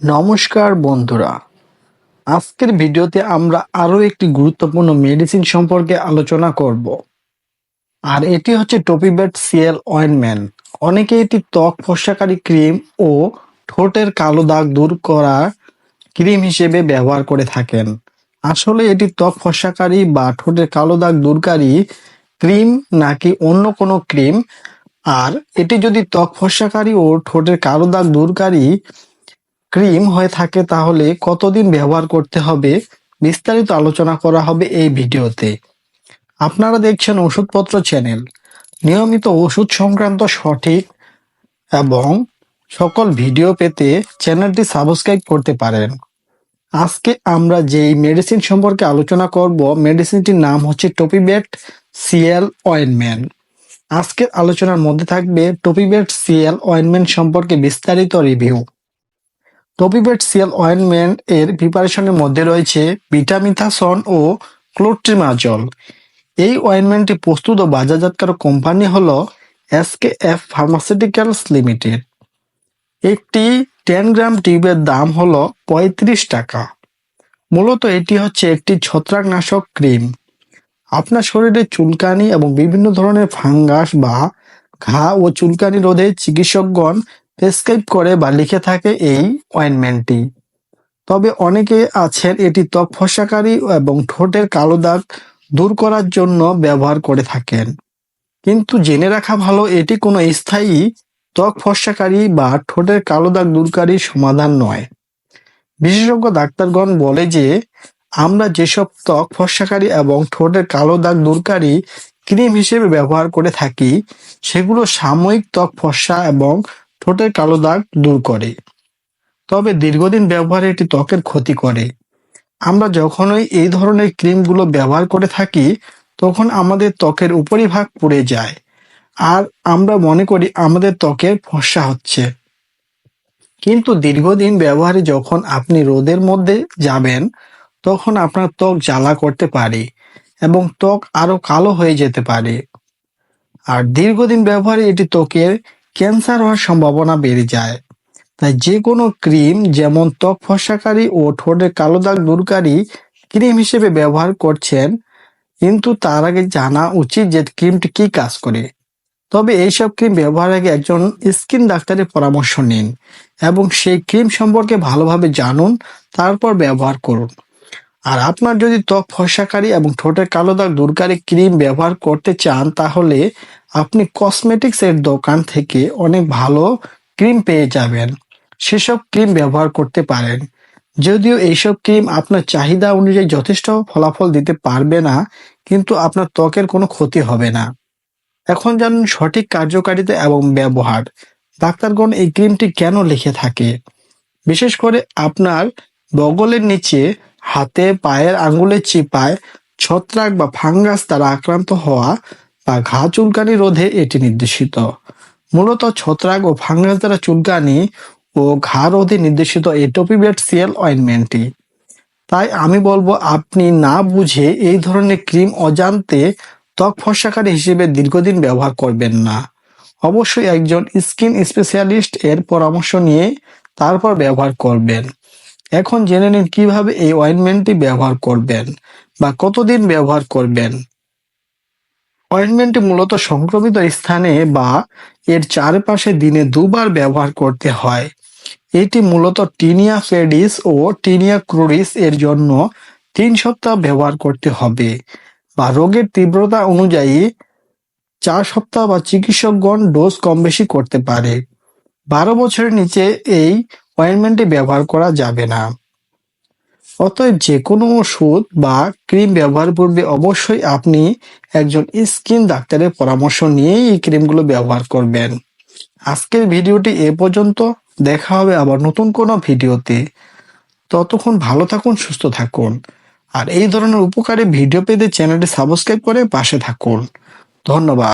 নমস্কার বন্ধুরা। আজকের ভিডিওতে আমরা আরও একটি গুরুত্বপূর্ণ মেডিসিন সম্পর্কে আলোচনা করব। আর এটি হচ্ছে টপিবেট সিএল অয়েনমেন্ট অনেকে এটি ত্বক ফর্সাকারী ক্রিম ও ঠোঁটের কালো দাগ দূর করা ক্রিম হিসেবে ব্যবহার করে থাকেন। আসলে এটি ত্বক ফর্সাকারী বা ঠোঁটের কালো দাগ দূরকারী ক্রিম নাকি অন্য কোনো ক্রিম। আর এটি যদি ত্বক ফর্সাকারী ও ঠোঁটের কালো দাগ দূরকারী ক্রিম হয়ে থাকে তাহলে কতদিন ব্যবহার করতে হবে? বিস্তারিত আলোচনা করা হবে এই ভিডিওতে। আপনারা দেখছেন ওষুধপত্র চ্যানেল। নিয়মিত ওষুধ সংক্রান্ত সঠিক এবং সকল ভিডিও পেতে চ্যানেলটি সাবস্ক্রাইব করতে পারেন। আজকে আমরা যেই মেডিসিন সম্পর্কে আলোচনা করব মেডিসিনটির নাম হচ্ছে টপিবেট সিএল অয়েনমেন্ট আজকের আলোচনার মধ্যে থাকবে টপিবেট সিএল অয়েনমেন্ট সম্পর্কে বিস্তারিত রিভিউ টপিবেট সিএল অয়েনমেন্ট এর প্রিপারেশনের মধ্যে রয়েছে ভিটামিথাসন ও ক্লোট্রিমাজল এই অয়েনমেন্টটি প্রস্তুত ও বাজারজাতকারক কোম্পানি হল S K F pharmaceuticals limited একটি টেন গ্রাম টিউবের দাম হল পঁয়ত্রিশ টাকা। মূলত এটি হচ্ছে একটি ছত্রাকনাশক ক্রিম। আপনার শরীরে চুলকানি এবং বিভিন্ন ধরনের ফাঙ্গাস বা ঘা ও চুলকানি রোধে চিকিৎসকগণ প্রেসক্রাইব করে বা লিখে থাকে এই অয়েনমেন্টটি। তবে অনেকে আছেন এটি ত্বক ফসাকারী এবং ঠোঁটের কালো দাগ দূর করার জন্য ব্যবহার করে থাকেন। কিন্তু জেনে রাখা ভালো, এটি কোনো স্থায়ী ত্বক ফসাকারী বা ঠোঁটের কালো দাগ দূরকারী সমাধান নয়। বিশেষজ্ঞ ডাক্তারগণ বলে যে, আমরা যেসব ত্বক ফসাকারী এবং ঠোঁটের কালো দাগ দূরকারী ক্রিম হিসেবে ব্যবহার করে থাকি, সেগুলো সাময়িক ত্বক ফসা এবং ঠোঁটের কালো দাগ দূর করে। তবে দীর্ঘদিন ব্যবহারে এটি ত্বকের ক্ষতি করে। আমরা যখনই এই ধরনের ক্রিমগুলো ব্যবহার করে থাকি, তখন আমাদের ত্বকের উপরিভাগ পুড়ে যায়। আর আমরা মনে করি আমাদের ত্বকের ফসা হচ্ছে। কিন্তু দীর্ঘদিন ব্যবহারে যখন আপনি রোদের মধ্যে যাবেন, তখন আপনার ত্বক জ্বালা করতে পারে এবং ত্বক আরও কালো হয়ে যেতে পারে। আর দীর্ঘদিন ব্যবহারে এটি ত্বকের ক্যান্সার হওয়ার সম্ভাবনা বেড়ে যায়। তাই যে কোনো ক্রিম, যেমন ত্বক ফসাকারী ও ঠোঁটের কালো দাগ দূরকারী ক্রিম হিসেবে ব্যবহার করছেন। কিন্তু তার আগে জানা উচিত যে ক্রিমটি কি কাজ করে। তবে এইসব ক্রিম ব্যবহার আগে একজন স্কিন ডাক্তারের পরামর্শ নিন এবং সেই ক্রিম সম্পর্কে ভালোভাবে জানুন, তারপর ব্যবহার করুন। আর আপনার যদি ত্বক ফসাকারী এবং ঠোঁটের কালো দাগ দূরকারী ক্রিম ব্যবহার করতে চান, তাহলে আপনি কসমেটিক্স এর দোকান থেকে অনেক ভালো ক্রিম পেয়ে যাবেন। সেসব ক্রিম ব্যবহার করতে পারেন। যদিও এইসব ক্রিম আপনার চাহিদা অনুযায়ী যথেষ্ট ফলাফল দিতে পারবে না, কিন্তু আপনার ত্বকের কোনো ক্ষতি হবে না। এখন জানুন সঠিক কার্যকারিতা এবং ব্যবহার। ডাক্তারগণ এই ক্রিমটি কেন লিখে থাকে? বিশেষ করে আপনার বগলের নিচে হাতে, পায়ের আঙ্গুলের চিপায় ছত্রাক বা ফাঙ্গাস দ্বারা আক্রান্ত হওয়া বা ঘা চুলকানি রোধে এটি নির্দেশিত। মূলত ছত্রাক ও ফাঙ্গাস দ্বারা চুলকানি ও ঘা রোধে নির্দেশিত এই টপিবেট সিএল অয়েনমেন্টটি। তাই আমি বলব, আপনি না বুঝে এই ধরনের ক্রিম অজান্তে ত্বক ফসাকারী হিসেবে দীর্ঘদিন ব্যবহার করবেন না। অবশ্যই একজন স্কিন স্পেশালিস্ট এর পরামর্শ নিয়ে তারপর ব্যবহার করবেন। এখন জেনে নিন কীভাবে এই অয়েনমেন্টটি ব্যবহার করবেন বা কতদিন ব্যবহার করবেন। অয়েনমেন্টটি মূলত সংক্রমিত স্থানে বা এর চারপাশে দিনে দুবার ব্যবহার করতে হয়। এটি মূলত টিনিয়া ফেডিস ও টিনিয়া ক্রুরিস এর জন্য তিন সপ্তাহ ব্যবহার করতে হবে বা রোগের তীব্রতা অনুযায়ী চার সপ্তাহ বা চিকিৎসকগণ ডোজ কম বেশি করতে পারে। বারো বছরের নিচে এই অয়েনমেন্টটি ব্যবহার করা যাবে না। অতএব যে কোনো ওষুধ বা ক্রিম ব্যবহার পূর্বে অবশ্যই আপনি একজন স্কিন ডাক্তারের পরামর্শ নিয়েই এই ক্রিমগুলো ব্যবহার করবেন। আজকের ভিডিওটি এ পর্যন্ত। দেখা হবে আবার নতুন কোনো ভিডিওতে। ততক্ষণ ভালো থাকুন, সুস্থ থাকুন। আর এই ধরনের উপকারী ভিডিও পেতে চ্যানেলটি সাবস্ক্রাইব করে পাশে থাকুন। ধন্যবাদ।